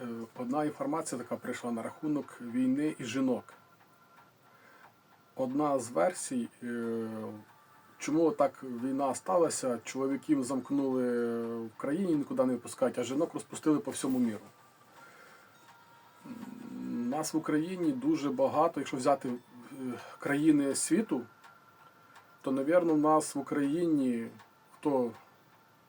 Е, Одна інформація така прийшла на рахунок війни і жінок. Одна з версій, е, чому так війна сталася, чоловіків замкнули в країні, нікуди не випускають, а жінок розпустили по всьому міру. Нас в Україні дуже багато, якщо взяти е, країни світу, то, напевно, в нас в Україні, хто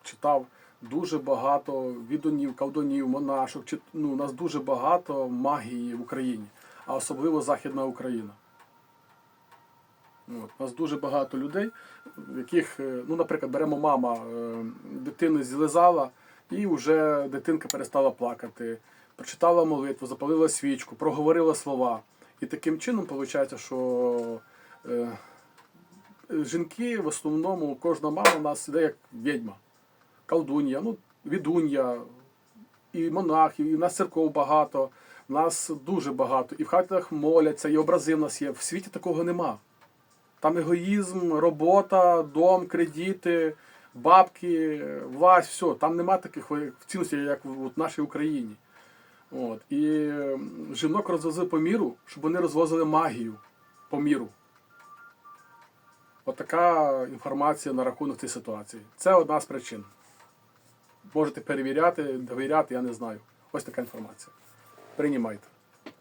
читав, дуже багато відунів, колдунів, монашок. Ну, у нас дуже багато магії в Україні, а особливо Західна Україна. От, у нас дуже багато людей, яких, е, ну, наприклад, беремо мама, е, дитину злизала, і вже дитинка перестала плакати, прочитала молитву, запалила свічку, проговорила слова. І таким чином виходить, що е, жінки в основному, кожна мама у нас іде як відьма, колдунья, ну, відунья, і монахів, і в нас церков багато, в нас дуже багато. І в хатах моляться, і образи в нас є. В світі такого нема. Там егоїзм, робота, дом, кредити, бабки, власть, все. Там нема таких цінностей, як в нашій Україні. От. І жінок розвезли по міру, щоб вони розвозили магію по міру. От інформація на рахунок цієї ситуації. Це одна з причин. Можете перевіряти, довіряти, я не знаю. Ось така інформація. Приймайте.